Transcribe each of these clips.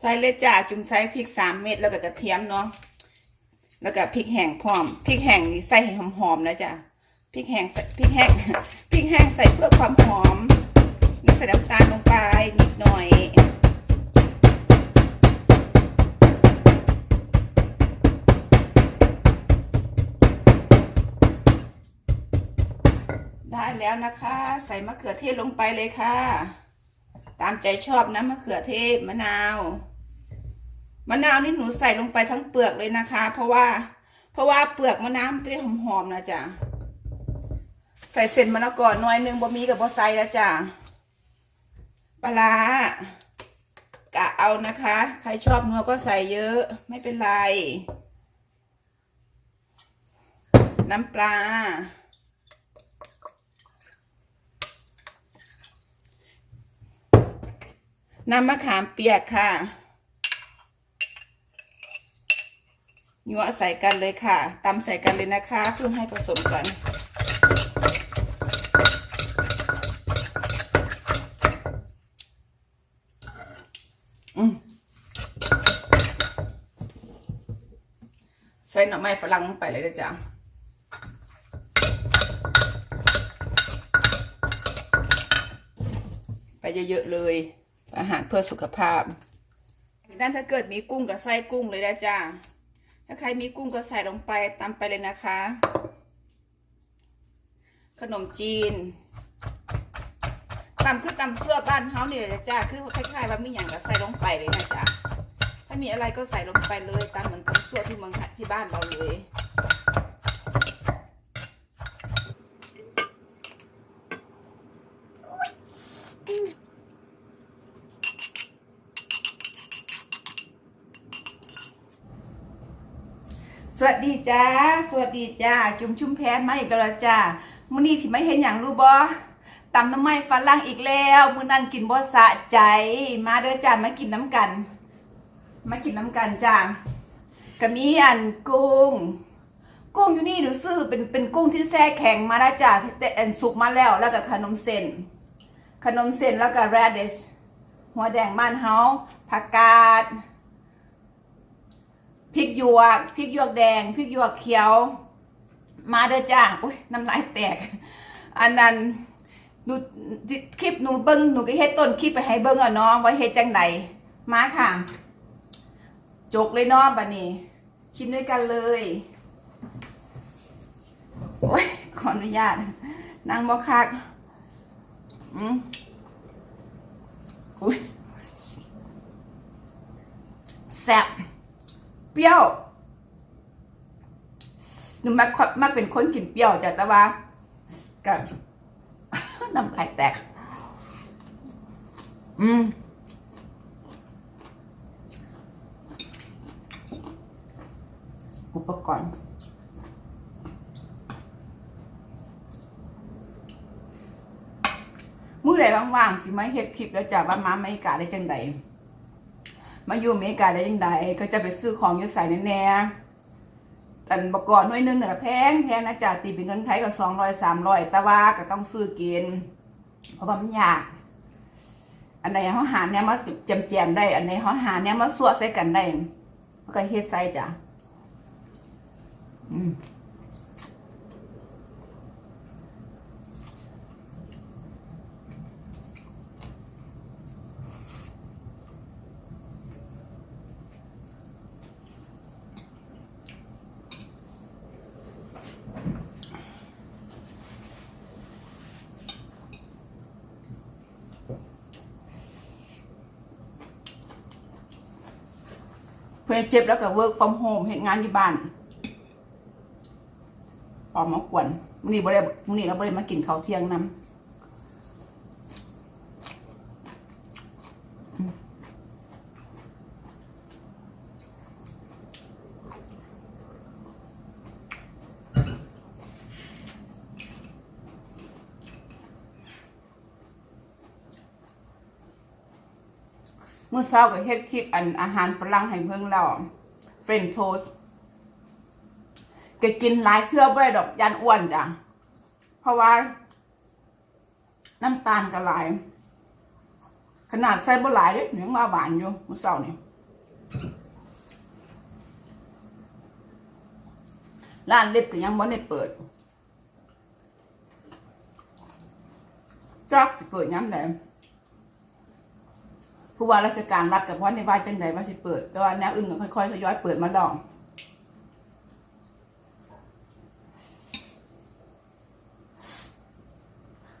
ใส่เลยจ้าจุ่มใส่พริกสามเม็ดแล้วก็กระเทียมเนาะแล้วก็พริกแห้งพร้อมพริกแห้งนี่ใส่ให้หอมๆนะจ้ะพริกแห้งใส่พริกแห้งพริกแห้งใส่เพื่อความหอมแล้วใส่น้ำตาลลงไปนิดหน่อย แล้วนะคะ ใส่มะเขือเทศลงไปเลยค่ะ ตามใจชอบนะมะเขือเทศมะนาวมะนาวนี่หนูใส่ลงไปทั้งเปลือกเลยนะคะ เพราะว่า เพราะว่าเปลือกมะนาวมันจะหอมๆนะจ๊ะใส่เส้นมะละกอหน่อยหนึงบะมีกับบะไซแล้วจ้ะปลาร้ากะเอานะคะ ใครชอบนัวก็ใส่เยอะไม่เป็นไร น้ำปลา น้ำมะขามเปียกค่ะยัวใส่กันเลยค่ะตำใส่กันเลยนะคะเพื่อให้ผสมกัน ใส่หน่อไม้ฝรั่งลงไปเลยนะจ๊ะไปเยอะๆเลย อาหารเพื่อสุขภาพด้านถ้าเกิดมีกุ้งก็ใส่กุ้งเลยนะจ้าถ้าใครมีกุ้งก็ใส่ลงไปตามไปเลยนะคะ ขนมจีนตำคือตำซั่วบ้านเฮานี่แหละจ้าคือคล้ายๆว่ามีอย่างก็ใส่ลงไปเลยนะจ้าถ้ามีอะไรก็ใส่ลงไปเลยตามเหมือนตำซั่วที่เมืองที่บ้านเราเลย สวัสดีจ้า สวัสดีจ้า จุ่มชุมแพนมาอีกแล้วละจ้ามื้อนี้สิไม่เห็นอย่างรู้บ่ตำน้ำไม้ฝรั่งอีกแล้วมื้อนั้นกินบ่สะใจ มาเด้อจ้ามากินน้ำกัน มากินน้ำกันจ้าก็มีอันกุ้ง กุ้งอยู่นี่หนูซื้อเป็นเป็นกุ้งที่แช่แข็งมาแล้วจ้าแต่อันสุกมาแล้วแล้วก็ขนมเส้น ขนมเส้นแล้วก็ radish หัวแดงบ้านเฮาผักกาด พริกหยวกพริกหยวกแดงพริกหยวกเขียว มาเด้อจ้าอุ้ยน้ำลายแตก อันนั้นหนูคลิปหนูเบิ้งหนูก็เฮ็ดต้นคลิปไปให้เบิ้งอะเนาะว่าเฮ็ดจังไดมาค่ะ จกเลยเนาะบัดนี้ ชิมด้วยกันเลยโอ้ยขออนุญาตนั่งบ่คักอืมอุ้ยแซ่บ เปรี้ยวหนูมักมักเป็นคนกินเปรี้ยวจ้ะแต่ว่ากับน้ำลายแตก อืมอุปกรณ์ มื้อใดว่างๆสิมาเฮ็ดคลิปแล้วจ้ะว่ามาอเมริกาได้จังใด มาอยู่อเมริกาได้ยังไงก็จะไปซื้อของอยู่ใส่แน่ๆแต่บกอนหน่วยนึงเหนือแพงแพงนะจ๊ะตีเป็นเงินไทยก็สองร้อยสามร้อยแต่ว่าก็ต้องซื้อกิน เพราะว่ามันยากอันไหนเขาหาเนี่ยมาจำแจมได้ อันไหนเขาหาเนี่ยมาสวดใส่กันได้ก็เฮ็ดใส่จ้ะอืม พื่อเจ็บแล้วก็ work from home เห็นงานอยู่บ้านออกมากวนมื้อนี้บ่ได้มื้อนี้เราบ่ได้มากินข้าวเที่ยงนำ เมื่อเช้าก็เฮ็ดคลิปอันอาหารฝรั่งให้เพิ่งแล้วเฟรนโทสก็กินหลายเทื่อบ่ได้ดอกยันอ้วนจ้ะเพราะว่า น้ำตาลกระลาย ขนาดใส่บ่หลายเด้ยังว่าหวานอยู่เมื้อเช้านี่ร้านเล็บก็ยังบ่ได้เปิดจักสิเปิดยามใด ผู้ว่าราชการรัฐกับพ่อในว่าจังไดว่าสิเปิด แต่ว่าแนวอื่นก็ค่อยๆทยอยเปิดมาลอง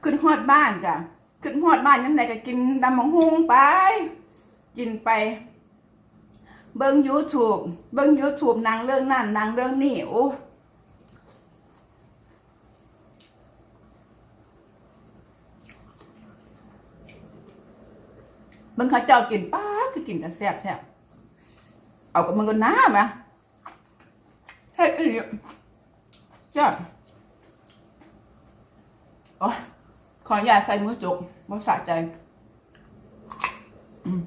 ขึ้นฮอดบ้านจ้ะขึ้นฮอดบ้านยังไงก็กินดำมังฮุงไป กินไป เบิ้ง YouTube เบิ้ง YouTube นางเรื่องนั่นนางเรื่องนี่โอ้ บิ้งเขาเจ้ากินป้าคือกินแต่แซ่บแท้เอากับมันก็น้ามะใช่เอ้ยจ้ะโอ้ยขออย่าตใส่มือจุกบ่สะใจ อืม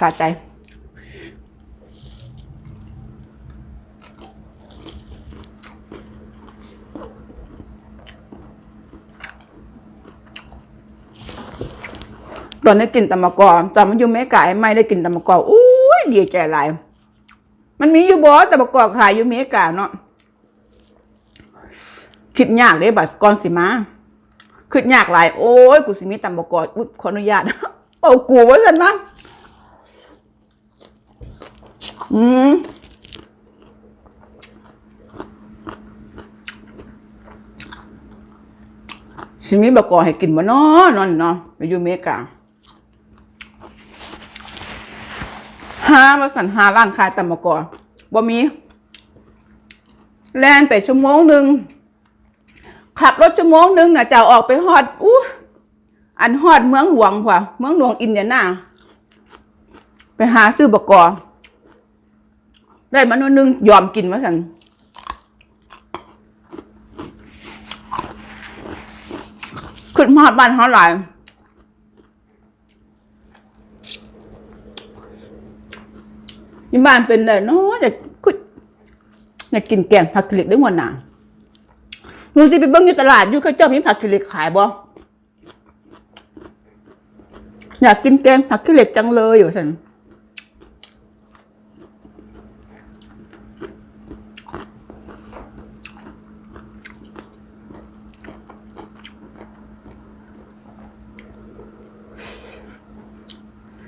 สะใจ ตอนนี้กินตำมะกอตอนมันอยู่เมกาไอ้ไม่ได้กินตำมะกออุ้ยดีใจหลายมันมีอยู่บ่ตำมะกอขายอยู่เมกาเนาะคิดยากเลยบัดก่อนสิมาคิดยากหลาย โอ้ยกูสิมีตำมะกออุ๊ยขออนุญาตเอากูว่าสันนะ อืมสิมีบะกอให้กินบ่เนาะนอนเนาะไปอยู่เมกาหาว่าสันหาร้านขายตำบะกอบ่มี แล่นไปชั่วโมงหนึ่งขับรถชั่วโมงหนึ่งน่ะจะออกไปฮอดอู้อันฮอดเมืองหลวงกว่าเมืองหลวงอินเดียนาไปหาซื้อบะกอ ได้มาหน่อยหนึงยอมกินว่าสันขึ้นมาบ้านเขาหลายยี่บ้านเป็นเลยเนาะอยากคุดอยากกินแกงผักกล็กได้หมดหนาดูสิไปเบิ้งอยู่ตลาดอยู่เขาเจ้ามีผักกล็กขายบ่อยากกินแกงผักกล็กจังเลยอยู่สัน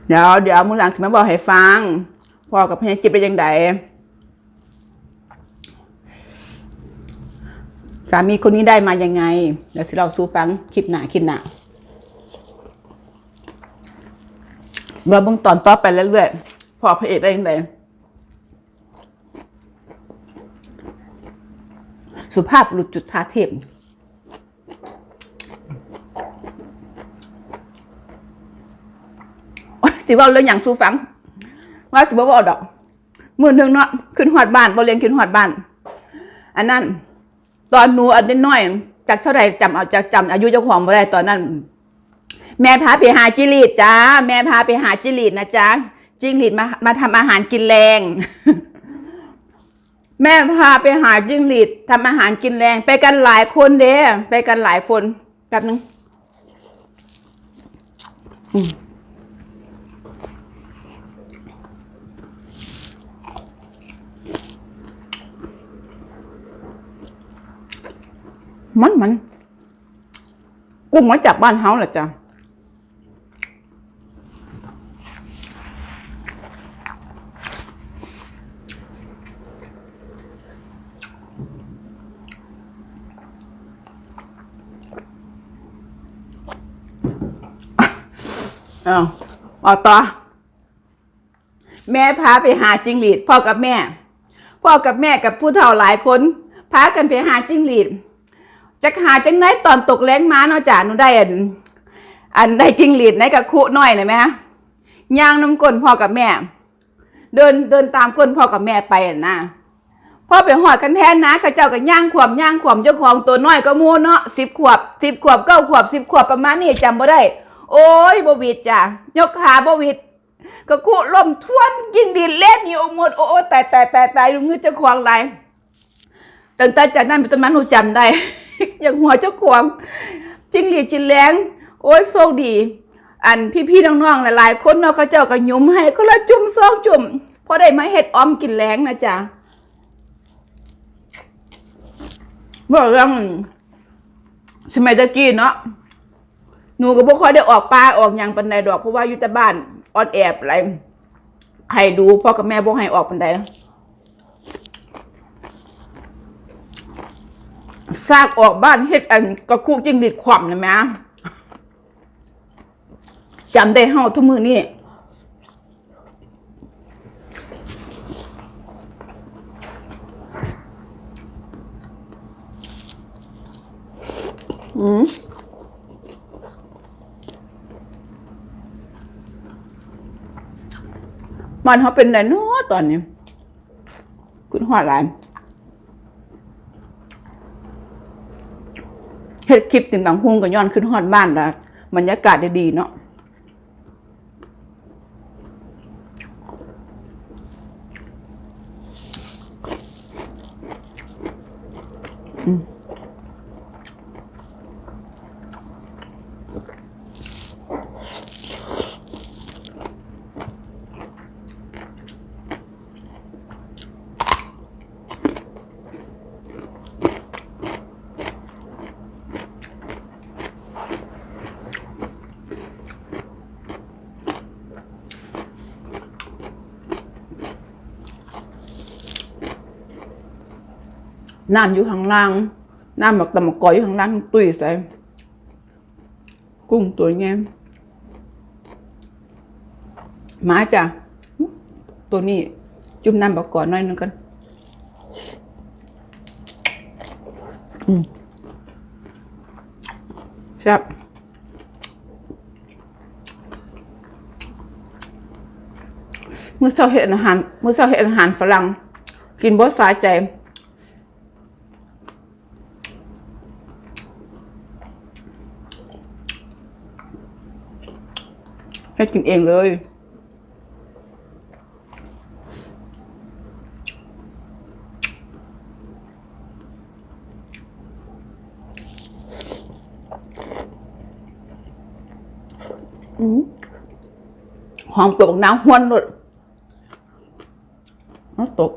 เดี๋ยวเดี๋ยวมือหลังจะมาบอกให้ฟังพ่อกับพญาจิตเป็นยังไงสามีคนนี้ได้มายังไง เดี๋ยวสิเราสู้ฟังคลิปหนาคลิปหนาเราเบิ่งตอนต่อไปเรื่อยๆพ่อพระเอกได้ยังไงสุภาพหลุดจุดทาเทียม โอ๊ย สิว่าเรื่องอย่างสู้ฟัง ว่าสิบ่เว่าดอกมือหนึ่งเนาะขึ้นหอดบ้านบ่เรียนขึ้นหอดบ้าน อันนั้น ตอนหนูอันน้อยจากเท่าไหร่จำเอาจากจำอายุเจ้าของบ่ได้ตอนนั้น แม่พาไปหาจิลีดจ้าแม่พาไปหาจิลีดนะจ๊ะจิงหลีดมามาทำอาหารกินแรง แม่พาไปหาจิงหลีดทำอาหารกินแรง ไปกันหลายคนเด้ไปกันหลายคนแป๊บนึงมั มันมันกุ้งมาจากบ้านเฮาแหละจ้ะเอาเอาต่อ แม่พาไปหาจิงหรีดพ่อกับแม่ พ่อกับแม่กับผู้เฒ่าหลายคน พากันไปหาจิงหรีด จักหาจังไดตอนตกแรงมาเนาะจ้ะหนูได้อันอันได้กิ้งหรีดในกับคุน้อยหน่อยไหมฮะย่างน้ำก้นพ่อกับแม่ เดินเดินตามก้นพ่อกับแม่ไปอะนะพ่อไปหอดกันแทนนะข้าเจ้ากับย่างขวบย่างขวบเจ้าของตัวน้อยก็มูเนาะสิบขวบสิบขวบเก้าขวบสิบขวบประมาณนี้จำบ่ได้ โอ้ยบวิดจ้ะยกขาบวิดก็คุล่มทวนยิ่งดีเล่นอยู่หมดโอ้โอ้ตายตายตายตายลุงเงือเจ้าของไรตั้งแต่จากนั้นเป็นต้นมาหนูจำได้ อย่างหัวเจ้าของจิงหลีจินแรงโอ้ยโชคดี อันพี่ๆน้องๆหลายๆคนเนาะเขาเจ้าก็ยุมให้ก็ละจุ่มซองจุ่มพอได้มาเฮ็ดออมกินแรงนะจ๊ะบอกเรื่องสมัยตะกี้เนาะหนูก็บ่ค่อยได้ออกป่าออกหยังปานใดดอกเพราะว่าอยู่แต่บ้านออดแอบอะไรใครดูพ่อกับแม่บ่ให้ออกปานใด ซากออกบ้านเฮ็ดอันก็คุกจิงดิดขว่ำนะแม่จำได้เฮาทุกมือนี้อืมมันเขาเป็นไดเนาะตอนนี้คุณหอดหลาย เฮ็ดคลิปติ่มบางฮุงก็ย้อนขึ้นฮอดบ้านละบรรยากาศดีๆเนาะ น้ำอยู่ข้างล่างน้ำแบบตะมะกอยอยู่ข้างล่างตุ้ยใส่กุ้งตัวแง่มาจ้ะตัวนี้ จุ่มน้ำบะกอนหน่อยนึงกันอืมครับเมื่อเช้าเห็นอาหารเมื่อเช้าเห็นอาหารฝรั่ง กินบ่สาใจ ให้กินเองเลยอืมหอมตกน้ำห้วนหมดน้ำตก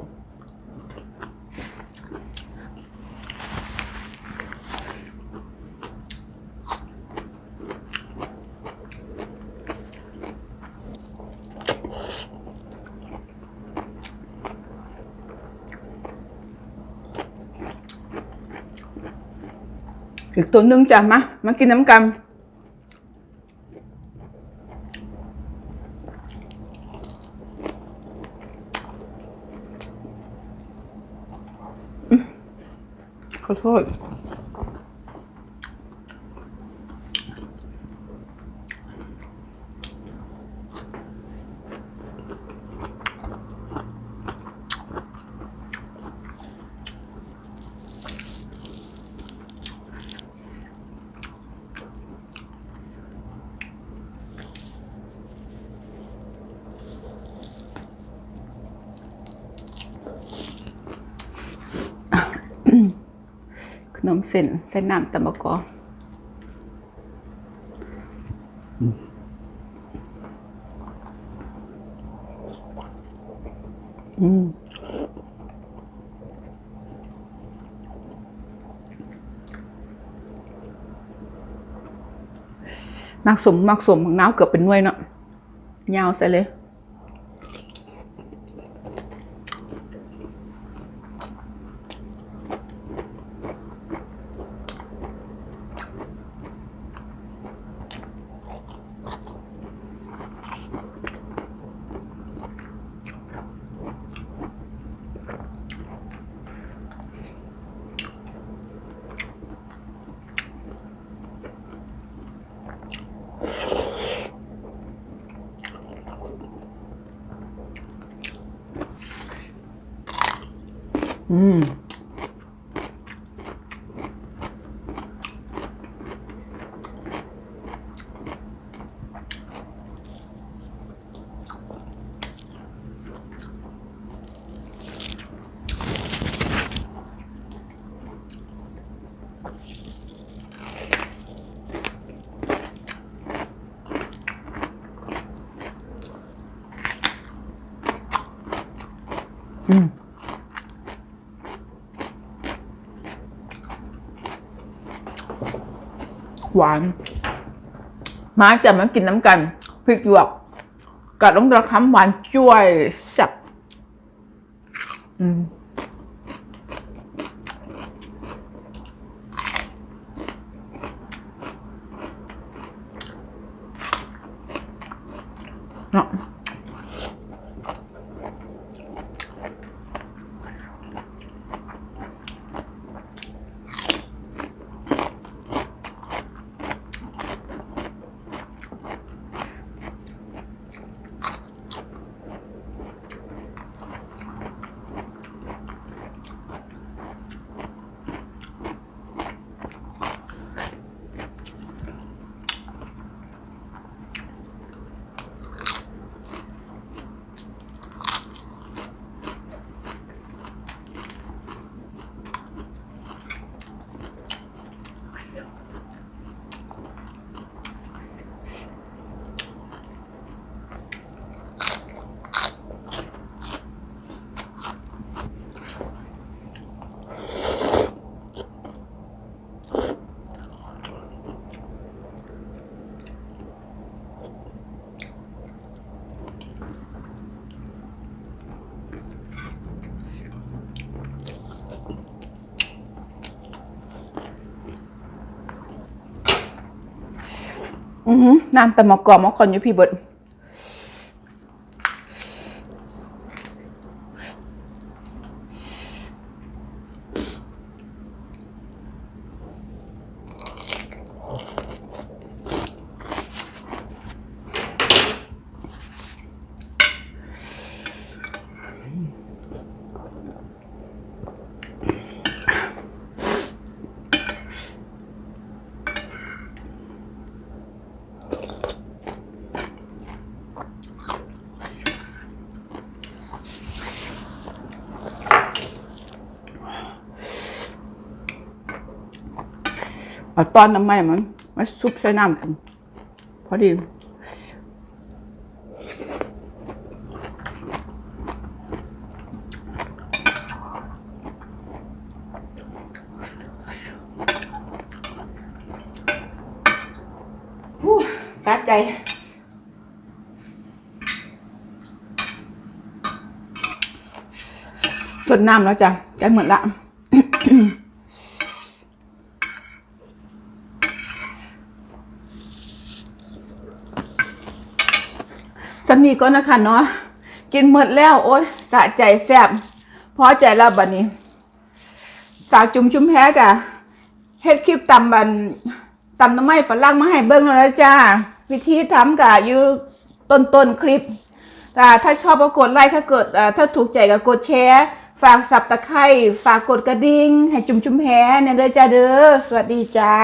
อีกตัวนึงจ้ะมามากินน้ำกันขอโทษ ข นมเส้นใส่น้ำตะมะกออืมมักสมมักสมของน้าวเกือบเป็นหน่วยเนาะยาวใส่เลย อืม อืม หวาน มาจะมากินน้ำกันพริกหยวกกัดลงตะคำหวานจ้วยสับอืม อือหือน้ำตะมอกอมอคอนอยู่พี่เบิด เอาตอนน้ำไม่มันมาซุปใส่น้ำกันพอดีฮู้สะใจสดน้ำแล้วจ้ะใกล้หมดละ สำนีก็นะคะเนาะกินหมดแล้ว โอ๊ยสะใจแซ่บพอใจแล้วบัดนี้ สาวจุ่มชุมแพ้กะเฮ็ดคลิปตำบันตำน้ำไม้ฝรั่งมาให้เบิ้งแล้วนะจ้า วิธีทำกะอยู่ต้นต้นๆคลิปแต่ถ้าชอบก็กดไลค์ถ้าเกิดถ้าถูกใจก็กดแชร์ ฝากสับตะไคร้ฝากกดกระดิ่งให้จุ่มชุมแพ้เนี่ยเด้อจ้าเด้อสวัสดีจ้า